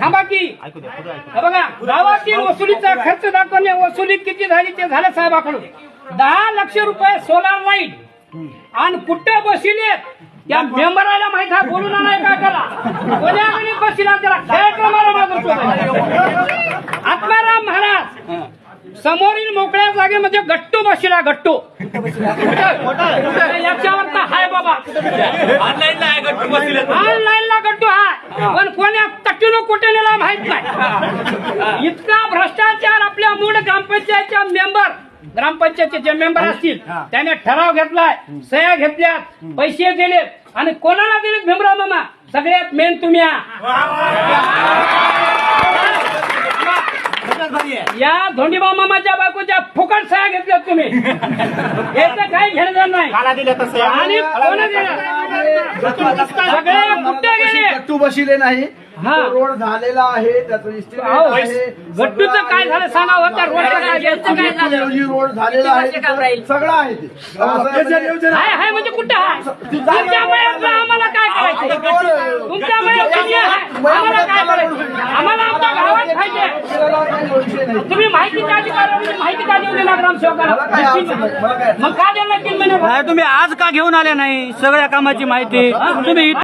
थांबा की. हे बघा गावातील वसुलीचा खर्च दाखवणे वसुली किती झाली ते झालं साहेबाकडून. दहा लक्ष रुपये सोलार लाइट आणि कुठे बसिले त्या मेंबराला माहीत आहे बोलून आणाय का त्याला? कोण्या गणित बसिला त्याला? खेळ मारा मागून शोधायला. आत्माराम महाराज समोरील मोकळ्या जागेमध्ये गट्टू बसिला गट्टू. याच्यावर तर हाय बाबा. ऑनलाईनला गट्टू हाय. पण कोण्या नेला माहीत नाही. इतका भ्रष्टाचार आपल्या मूळ ग्रामपंचायतच्या मेंबर ग्रामपंचायतचे जे मेंबर असतील त्याने ठराव घेतलाय सह्या घेतल्यात पैसे दिले आणि कोणाला दिलेत भीमराव मामा? सगळ्यात मेन तुम्ही या. धोंडीबा मामाच्या बायकोच्या फुकट सह्या घेतल्यात तुम्ही. याचं काही घेणं नाही. आणि कोण दिलं? सगळे कुठे गेले? गट्टू बसिले नाही. हा. रोड झालेला आहे त्याचं आहे. गट्टूचं काय झालं सांगा हो, त्या रोडचं काय झालं? रोड झालेला आहे किती वर्ष काम राहील? तिथं सगळं आहे ते असं हाय हाय म्हणजे कुठं हाय तुमच्यामुळे आपलं आम्हाला काय करायचं तुमच्यामुळे तुम्ही हाय. आम्हाला काय करायचं आम्हाला आमच्या गावात पाहिजे आपल्याला काही विषय नाही. तुम्ही माहितीच्या अधिकाऱ्याला माहिती का देऊ देणार ग्रामसेवकाला मला काय अडचण नाही. मला काय मग का देणार तीन महिने नाही तुम्ही आज का घेऊन आले नाही सगळ्या कामाची माहिती तुम्ही